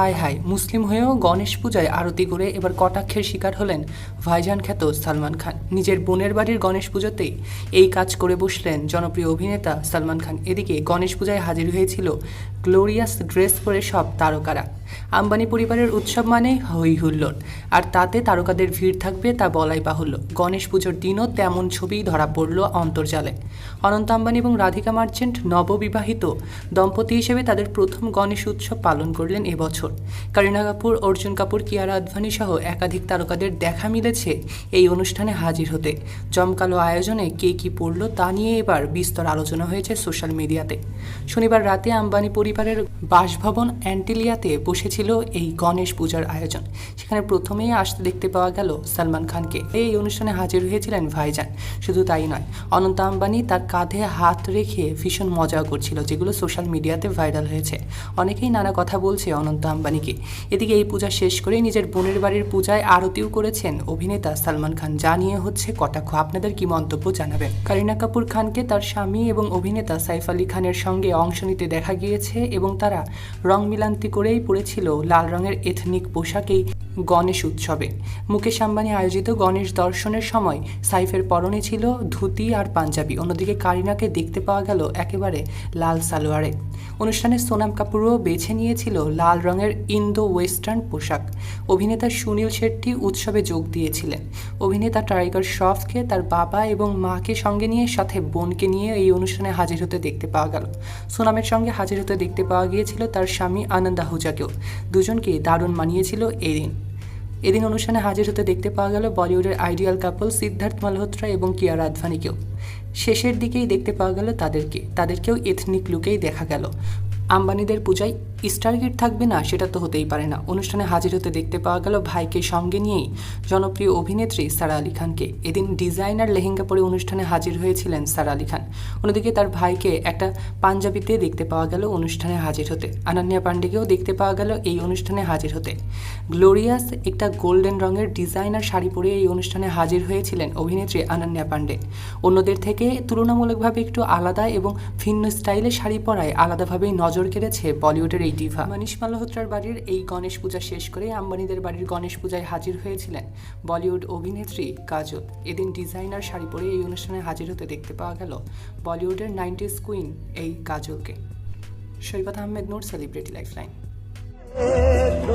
হায় হায়, মুসলিম হয়েও গণেশ পূজায় আরতি করে এবার কটাক্ষের শিকার হলেন ভাইজান খ্যাত সালমান খান। নিজের বোনের বাড়ির গণেশ পুজোতেই এই কাজ করে বসলেন জনপ্রিয় অভিনেতা সালমান খান। এদিকে গণেশ পূজায় হাজির হয়েছিল গ্লোরিয়াস ড্রেস পরে সব তারকারা। আম্বানি পরিবারের উৎসব মানেই হই হুল্লোড়। আর তাতে তারকাদের ভিড় থাকবে তা বলাই বাহুল্য। গণেশ পুজোর দিনও তেমন ছবিই ধরা পড়ল অন্তর্জালে। অনন্ত আম্বানি এবং রাধিকা মার্চেন্ট নববিবাহিত দম্পতি হিসেবে তাদের প্রথম গণেশ উৎসব পালন করলেন এবছর। করিনা কাপুর, অর্জুন কাপুর, কিয়ারা আদভানি সহ একাধিক তারকাদের দেখা মিলেছে এই অনুষ্ঠানে হাজির হতে। জমকালো আয়োজনে কে কী পড়ল তা নিয়ে এবার বিস্তর আলোচনা হয়েছে সোশ্যাল মিডিয়াতে। শনিবার রাতে আম্বানি পরিবারের বাসভবন অ্যান্টিলিয়াতে বসেছিল এই গণেশ পূজার আয়োজন। সেখানে প্রথমেই আসতে দেখতে পাওয়া গেল সালমান খানকে। এই অনুষ্ঠানে হাজির হয়েছিলেন ভাইজান। শুধু তাই নয়, অনন্ত আম্বানি তার কাঁধে হাত রেখে ভীষণ মজা করছিল, যেগুলো সোশ্যাল মিডিয়াতে ভাইরাল হয়েছে। অনেকেই নানা কথা বলছে অনন্ত আম্বানিকে। এদিকে এই পূজা শেষ করে নিজের বোনের বাড়ির পূজায় আরতিও করেছেন অভিনেতা সালমান খান। যা নিয়ে হচ্ছে কটাক্ষ। আপনাদের কি মন্তব্য জানাবেন? কারিনা কাপুর খানকে তার স্বামী এবং অভিনেতা সাইফ আলী খানের সঙ্গে অংশ নিতে দেখা গিয়েছে এবং তারা রং মিলান্তি করেই পড়েছিল লাল রঙের এথনিক পোশাকেই গণেশ উৎসবে। মুকেশ আম্বানি আয়োজিত গণেশ দর্শনের সময় সাইফের পরনে ছিল ধুতি আর পাঞ্জাবি। অন্যদিকে কারিনাকে দেখতে পাওয়া গেল একেবারে লাল সালোয়ারে। অনুষ্ঠানে সোনাম কাপুরও বেছে নিয়েছিল লাল রঙের ইন্দো ওয়েস্টার্ন পোশাক। অভিনেতা সুনীল শেট্টি উৎসবে যোগ দিয়েছিলেন। অভিনেতা টাইগার শ্রফকে তার বাবা এবং মাকে সঙ্গে নিয়ে, সাথে বোনকে নিয়ে এই অনুষ্ঠানে হাজির হতে দেখতে পাওয়া গেল। সোনামের সঙ্গে হাজির হতে দেখতে পাওয়া গিয়েছিল তার স্বামী আনন্দ আহুজাকেও। দুজনকে দারুণ মানিয়েছিল এই দিন। এদিন অনুষ্ঠানে হাজির হতে দেখতে পাওয়া গেল বলিউডের আইডিয়াল কাপল সিদ্ধার্থ মালহোত্রা এবং কিয়ারা আদভানিকেও। শেষের দিকেই দেখতে পাওয়া গেল তাদেরকে। তাদেরকেও এথনিক লুকেই দেখা গেল। আম্বানিদের পূজায় স্টার গেট থাকবে না, সেটা তো হতেই পারে না। অনুষ্ঠানে হাজির হতে দেখতে পাওয়া গেল ভাইকে সঙ্গে নিয়েই জনপ্রিয় অভিনেত্রী সারা আলী খানকে। এদিন ডিজাইনার লেহেঙ্গা পরে অনুষ্ঠানে হাজির হয়েছিলেন সারা আলী খান। অন্যদিকে তার ভাইকে একটা পাঞ্জাবিতে দেখতে পাওয়া গেল অনুষ্ঠানে হাজির হতে। আনান্যা পান্ডেকেও দেখতে পাওয়া গেল এই অনুষ্ঠানে হাজির হতে। গ্লোরিয়াস একটা গোল্ডেন রঙের ডিজাইনার শাড়ি পরে এই অনুষ্ঠানে হাজির হয়েছিলেন অভিনেত্রী আনান্যা পান্ডে। অন্যদের থেকে তুলনামূলকভাবে একটু আলাদা এবং ভিন্ন স্টাইলে শাড়ি পরায় আলাদাভাবেই নজর কেড়েছে বলিউডের এই ডিভা। মনীষ মালহোত্রার বাড়ির এই গণেশ পূজা শেষ করে আম্বানিদের বাড়ির গণেশ পূজায় হাজির হয়েছিলেন বলিউড অভিনেত্রী কাজল। এদিন ডিজাইনার শাড়ি পরে এই অনুষ্ঠানে হাজির হতে দেখতে পাওয়া গেল বলিউডের নাইনটিস কুইন এই কাজলকে। Saikat Ahmed Noor celebrity lifeline. अब